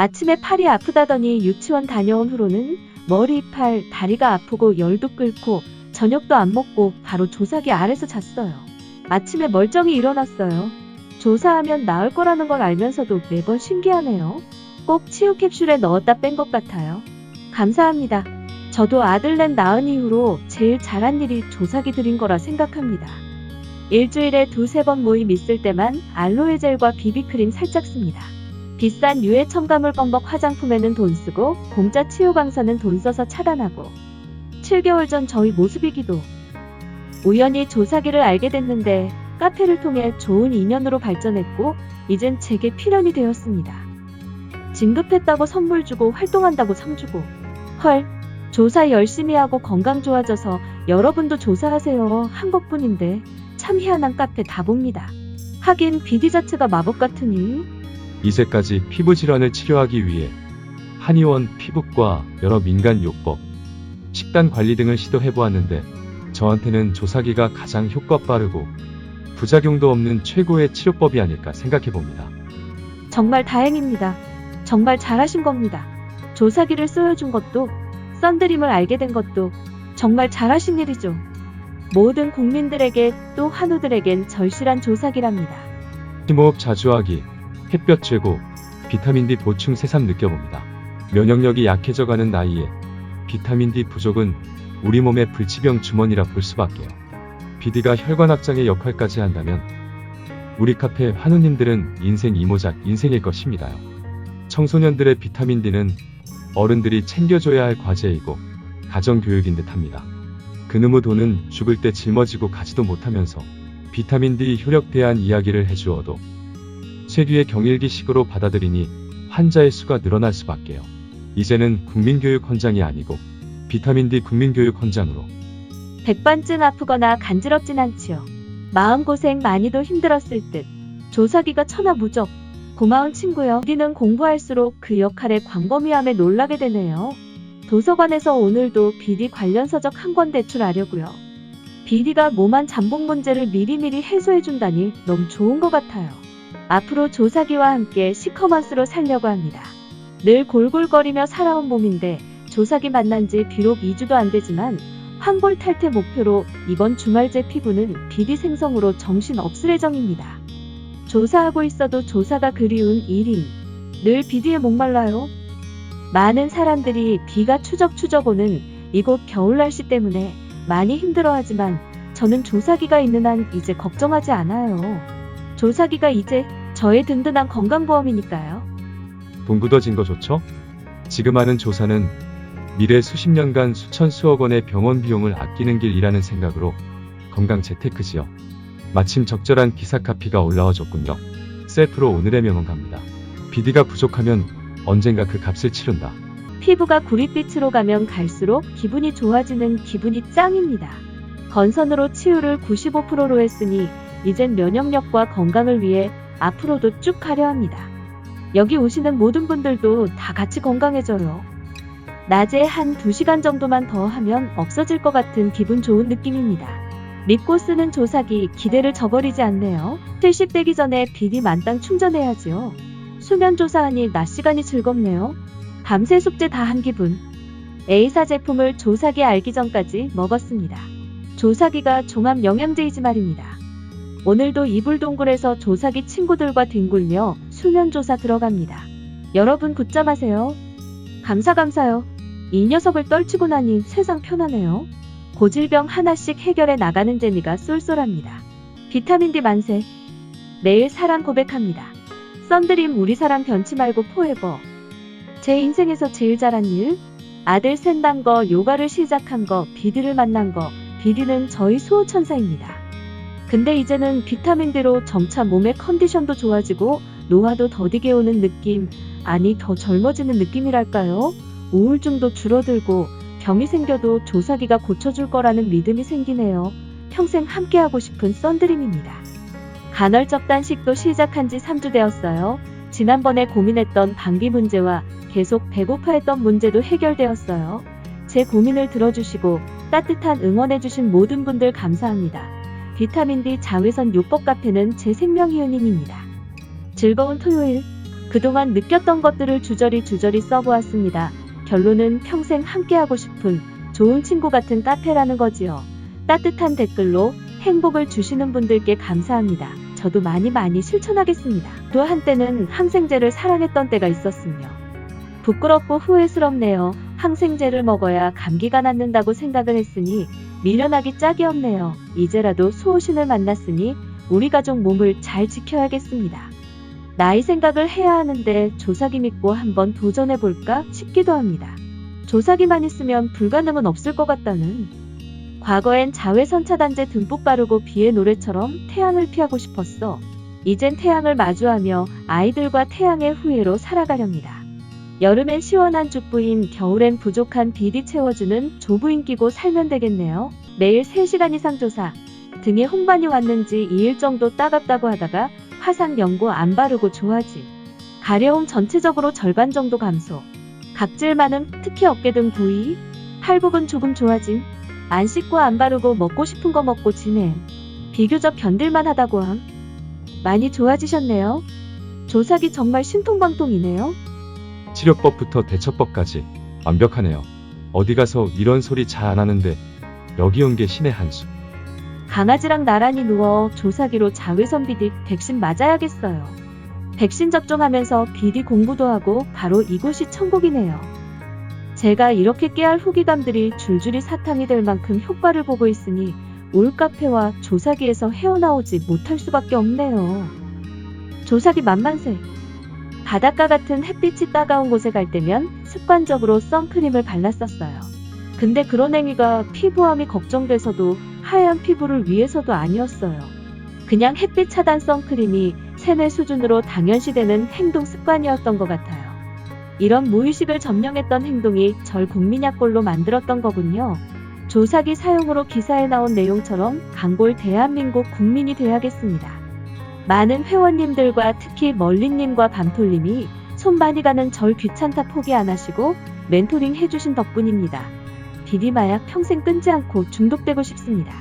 아침에 팔이 아프다더니 유치원 다녀온 후로는 머리, 팔, 다리가 아프고 열도 끓고 저녁도 안 먹고 바로 조사기 아래서 잤어요. 아침에 멀쩡히 일어났어요. 조사하면 나을 거라는 걸 알면서도 매번 신기하네요. 꼭 치유 캡슐에 넣었다 뺀 것 같아요. 감사합니다. 저도 아들넷 낳은 이후로 제일 잘한 일이 조사기 드린 거라 생각합니다. 일주일에 두세 번 모임 있을 때만 알로에 젤과 비비크림 살짝 씁니다. 비싼 유해 첨가물 범벅 화장품에는 돈 쓰고 공짜 치유 강사는 돈 써서 차단하고. 7개월 전 저희 모습이기도. 우연히 조사기를 알게 됐는데 카페를 통해 좋은 인연으로 발전했고 이젠 제게 필연이 되었습니다. 진급했다고 선물 주고 활동한다고 상 주고. 헐 조사 열심히 하고 건강 좋아져서 여러분도 조사하세요. 한 것뿐인데 참 희한한 카페 다 봅니다. 하긴 비디 자체가 마법 같으니 이제까지 피부 질환을 치료하기 위해 한의원, 피부과, 여러 민간 요법, 식단 관리 등을 시도해 보았는데 저한테는 조사기가 가장 효과 빠르고 부작용도 없는 최고의 치료법이 아닐까 생각해 봅니다. 정말 다행입니다. 정말 잘하신 겁니다. 조사기를 쏘여준 것도 썬드림을 알게 된 것도 정말 잘하신 일이죠. 모든 국민들에게 또 한우들에겐 절실한 조사기랍니다. 심호흡 자주 하기, 햇볕 쬐고 비타민 D 보충 새삼 느껴봅니다. 면역력이 약해져가는 나이에 비타민 D 부족은 우리 몸의 불치병 주머니라 볼 수밖에요. 비디가 혈관 확장의 역할까지 한다면 우리 카페 한우님들은 인생 이모작 인생일 것입니다요. 청소년들의 비타민 D는 어른들이 챙겨줘야 할 과제이고 가정교육인 듯합니다. 그놈의 돈은 죽을 때 짊어지고 가지도 못하면서 비타민 D 효력에 대한 이야기를 해주어도 쇠귀의 경일기식으로 받아들이니 환자의 수가 늘어날 수밖에요. 이제는 국민교육 헌장이 아니고 비타민 D 국민교육 헌장으로 백반쯤 아프거나 간지럽진 않지요. 마음고생 많이도 힘들었을 듯. 조사기가 천하무적. 고마운 친구요. 우리는 공부할수록 그 역할의 광범위함에 놀라게 되네요. 도서관에서 오늘도 비디 관련 서적 한 권 대출하려고요. 비디가 몸한 잠복 문제를 미리미리 해소해준다니 너무 좋은 것 같아요. 앞으로 조사기와 함께 시커먼스로 살려고 합니다. 늘 골골거리며 살아온 몸인데 조사기 만난 지 비록 2주도 안 되지만 황골 탈퇴 목표로 이번 주말 제 피부는 비비 생성으로 정신 없을 예정입니다. 조사하고 있어도 조사가 그리운 1인. 늘 비디에 목말라요. 많은 사람들이 비가 추적추적 오는 이곳 겨울 날씨 때문에 많이 힘들어하지만 저는 조사기가 있는 한 이제 걱정하지 않아요. 조사기가 이제 저의 든든한 건강보험이니까요. 돈 굳어진 거 좋죠? 지금 하는 조사는 미래 수십 년간 수천 수억 원의 병원 비용을 아끼는 길이라는 생각으로 건강 재테크지요. 마침 적절한 기사 카피가 올라와 줬군요. 셀프로 오늘의 명언 갑니다. 비디가 부족하면 언젠가 그 값을 치른다. 피부가 구릿빛으로 가면 갈수록 기분이 좋아지는 기분이 짱입니다. 건선으로 치유를 95%로 했으니 이젠 면역력과 건강을 위해 앞으로도 쭉 하려 합니다. 여기 오시는 모든 분들도 다 같이 건강해져요. 낮에 한 2시간 정도만 더 하면 없어질 것 같은 기분 좋은 느낌입니다. 믿고 쓰는 조사기 기대를 저버리지 않네요. 70대기 전에 비디 만땅 충전해야지요. 수면 조사하니 낮 시간이 즐겁네요. 밤새 숙제 다 한 기분. A사 제품을 조사기 알기 전까지 먹었습니다. 조사기가 종합 영양제이지 말입니다. 오늘도 이불동굴에서 조사기 친구들과 뒹굴며 수면 조사 들어갑니다. 여러분 굳잠 하세요. 감사 감사요. 이 녀석을 떨치고 나니 세상 편하네요. 고질병 하나씩 해결해 나가는 재미가 쏠쏠합니다. 비타민 D 만세. 매일 사랑 고백합니다. 썬드림 우리 사랑 변치 말고 포에버. 제 인생에서 제일 잘한 일? 아들 샌단 거, 요가를 시작한 거, 비디를 만난 거, 비디는 저희 수호천사입니다. 근데 이제는 비타민D로 점차 몸의 컨디션도 좋아지고 노화도 더디게 오는 느낌, 아니 더 젊어지는 느낌이랄까요? 우울증도 줄어들고 병이 생겨도 조사기가 고쳐줄 거라는 믿음이 생기네요. 평생 함께하고 싶은 썬드림입니다. 간헐적 단식도 시작한 지 3주 되었어요. 지난번에 고민했던 방비 문제와 계속 배고파했던 문제도 해결되었어요. 제 고민을 들어주시고 따뜻한 응원해주신 모든 분들 감사합니다. 비타민 D 자외선 요법 카페는 제 생명 희은임입니다. 즐거운 토요일 그동안 느꼈던 것들을 주저리 주저리 써보았습니다. 결론은 평생 함께하고 싶은 좋은 친구 같은 카페라는 거지요. 따뜻한 댓글로 행복을 주시는 분들께 감사합니다. 저도 많이 많이 실천하겠습니다. 또 한때는 항생제를 사랑했던 때가 있었으며 부끄럽고 후회스럽네요. 항생제를 먹어야 감기가 낫는다고 생각을 했으니 미련하기 짝이 없네요. 이제라도 수호신을 만났으니 우리 가족 몸을 잘 지켜야겠습니다. 나이 생각을 해야 하는데 조사기 믿고 한번 도전해볼까 싶기도 합니다. 조사기만 있으면 불가능은 없을 것 같다는. 과거엔 자외선 차단제 듬뿍 바르고 비의 노래처럼 태양을 피하고 싶었어. 이젠 태양을 마주하며 아이들과 태양의 후예로 살아가렵니다. 여름엔 시원한 죽부인, 겨울엔 부족한 비디 채워주는 조부인 끼고 살면 되겠네요. 매일 3시간 이상 조사. 등에 홍반이 왔는지 2일 정도 따갑다고 하다가 화상 연고 안 바르고 좋아지. 가려움 전체적으로 절반 정도 감소. 각질 많음, 특히 어깨 등 부위, 팔 부분 조금 좋아짐. 안 씻고 안 바르고 먹고 싶은 거 먹고 지내. 비교적 견딜만 하다고 함. 많이 좋아지셨네요. 조사기 정말 신통방통이네요. 치료법부터 대처법까지 완벽하네요. 어디 가서 이런 소리 잘 안 하는데 여기 온 게 신의 한 수. 강아지랑 나란히 누워 조사기로 자외선 비디 백신 맞아야겠어요. 백신 접종하면서 비디 공부도 하고 바로 이곳이 천국이네요. 제가 이렇게 깨알 후기감들이 줄줄이 사탕이 될 만큼 효과를 보고 있으니 올카페와 조사기에서 헤어나오지 못할 수밖에 없네요. 조사기 만만세. 바닷가 같은 햇빛이 따가운 곳에 갈 때면 습관적으로 선크림을 발랐었어요. 근데 그런 행위가 피부암이 걱정돼서도 하얀 피부를 위해서도 아니었어요. 그냥 햇빛 차단 선크림이 세뇌 수준으로 당연시되는 행동 습관이었던 것 같아요. 이런 무의식을 점령했던 행동이 절 국민약골로 만들었던 거군요. 조사기 사용으로 기사에 나온 내용처럼 강골 대한민국 국민이 돼야겠습니다. 많은 회원님들과 특히 멀리님과 밤톨님이 손 많이 가는 절 귀찮다 포기 안 하시고 멘토링 해주신 덕분입니다. 비리마약 평생 끊지 않고 중독되고 싶습니다.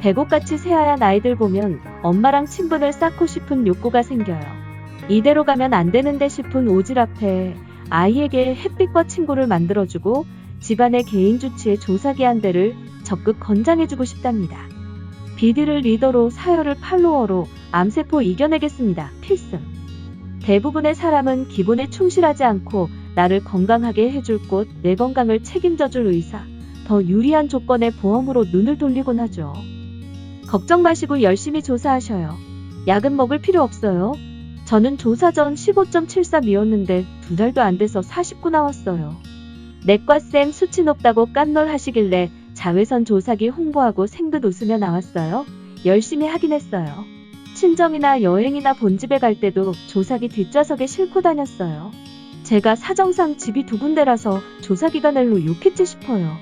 배고같이 새하얀 아이들 보면 엄마랑 친분을 쌓고 싶은 욕구가 생겨요. 이대로 가면 안 되는데 싶은 오질 앞에 아이에게 햇빛과 친구를 만들어주고 집안의 개인 주치의 조사기 한 대를 적극 권장해주고 싶답니다. 비디를 리더로 사열을 팔로워로 암세포 이겨내겠습니다. 필승. 대부분의 사람은 기본에 충실하지 않고 나를 건강하게 해줄 곳, 내 건강을 책임져줄 의사, 더 유리한 조건의 보험으로 눈을 돌리곤 하죠. 걱정 마시고 열심히 조사하셔요. 약은 먹을 필요 없어요. 저는 조사 전 15.73이었는데 두 달도 안 돼서 49 나왔어요. 내과쌤 수치 높다고 깜놀 하시길래 자외선 조사기 홍보하고 생긋 웃으며 나왔어요. 열심히 하긴 했어요. 친정이나 여행이나 본집에 갈 때도 조사기 뒷좌석에 싣고 다녔어요. 제가 사정상 집이 두 군데라서 조사기가 낼로 욕했지 싶어요.